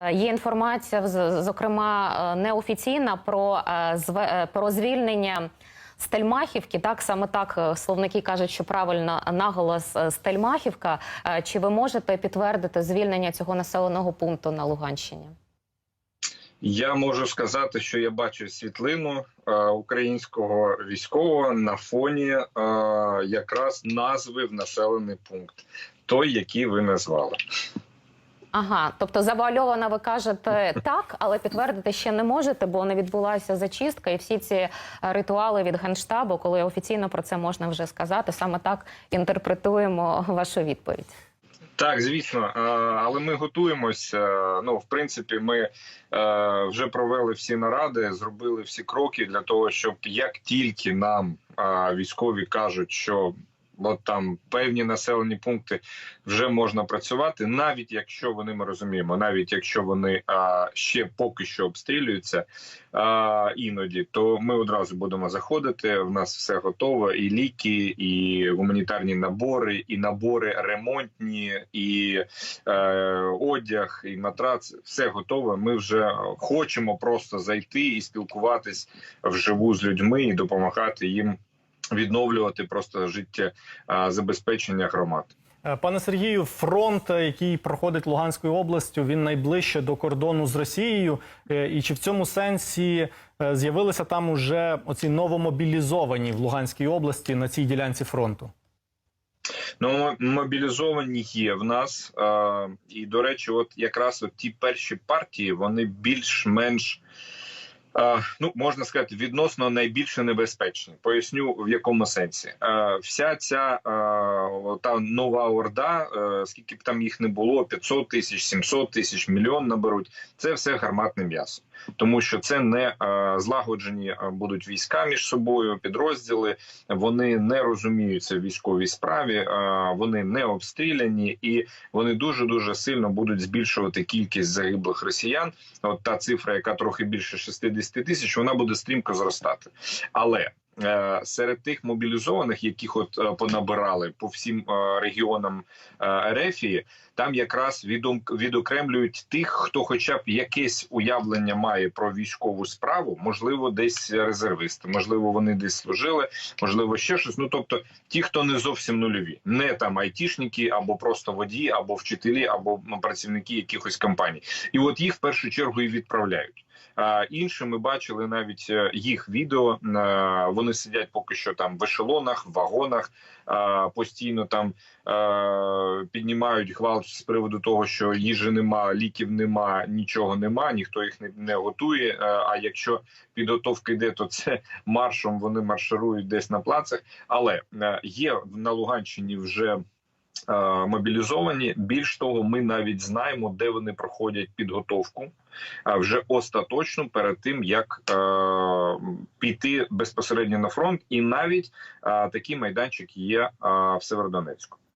Е, Є інформація, зокрема е, неофіційна, про, е, про звільнення Стельмахівки. Так саме так словники кажуть, що правильно наголос Стельмахівка. Чи ви можете підтвердити звільнення цього населеного пункту на Луганщині? Я можу сказати, що я бачу світлину українського військового на фоні якраз назви в населений пункт, той, який ви назвали. Ага, тобто завуальовано ви кажете так, але підтвердити ще не можете, бо не відбулася зачистка, і всі ці е, ритуали від генштабу, коли офіційно про це можна вже сказати, саме так інтерпретуємо вашу відповідь. Так, звісно, е, але ми готуємося. Ну, в принципі, ми е, вже провели всі наради, зробили всі кроки для того, щоб як тільки нам е, військові кажуть, що от там певні населені пункти вже можна працювати, навіть якщо вони ми розуміємо, навіть якщо вони е, ще поки що обстрілюються е, іноді, то ми одразу будемо заходити. В нас все готово, і ліки, і гуманітарні набори, і набори ремонтні, і е, одяг, і матрац. Все готове. Ми вже хочемо просто зайти і спілкуватись вживу з людьми і допомагати їм відновлювати просто життя забезпечення громад. Е, Пане Сергію, фронт, який проходить Луганською областю, він найближче до кордону з Росією. Е, І чи в цьому сенсі е, з'явилися там уже оці новомобілізовані в Луганській області на цій ділянці фронту? Ну, мобілізовані є в нас. І, до речі, от якраз от ті перші партії, вони більш-менш. Ну, можна сказати, відносно найбільше небезпечні. Поясню в якому сенсі. Вся ця та нова орда, е, скільки б там їх не було, 500 тисяч, 700 тисяч, мільйон наберуть. Це все гарматне м'ясо, тому що це не е, злагоджені е, будуть війська між собою, підрозділи. Вони не розуміються в військовій справі, е, вони не обстріляні, і вони дуже дуже сильно будуть збільшувати кількість загиблих росіян. От та цифра, яка трохи більше 60 тисяч, вона буде стрімко зростати. Але серед тих мобілізованих, яких от е, понабирали по всім е, регіонам е, Ерефії, там якраз відом, відокремлюють тих, хто, хоча б якесь уявлення має про військову справу, можливо, десь резервисти, можливо, вони десь служили, можливо, ще щось. Ну тобто, ті, хто не зовсім нульові, не там айтішники, або просто водії, або вчителі, або працівники якихось компаній, і от їх в першу чергу і відправляють. А інші ми бачили навіть е, їх відео. Е, Вони сидять поки що там в ешелонах, в вагонах, е, постійно там піднімають гвалт з приводу того, що їжі нема, ліків нема, нічого нема, ніхто їх не, готує. А якщо підготовка йде, то це маршом вони марширують десь на плацах. Але є на Луганщині вже. Е, Мобілізовані більш того, ми навіть знаємо, де вони проходять підготовку вже остаточно перед тим як е, піти безпосередньо на фронт, і навіть е, такий майданчик є е, в Северодонецьку.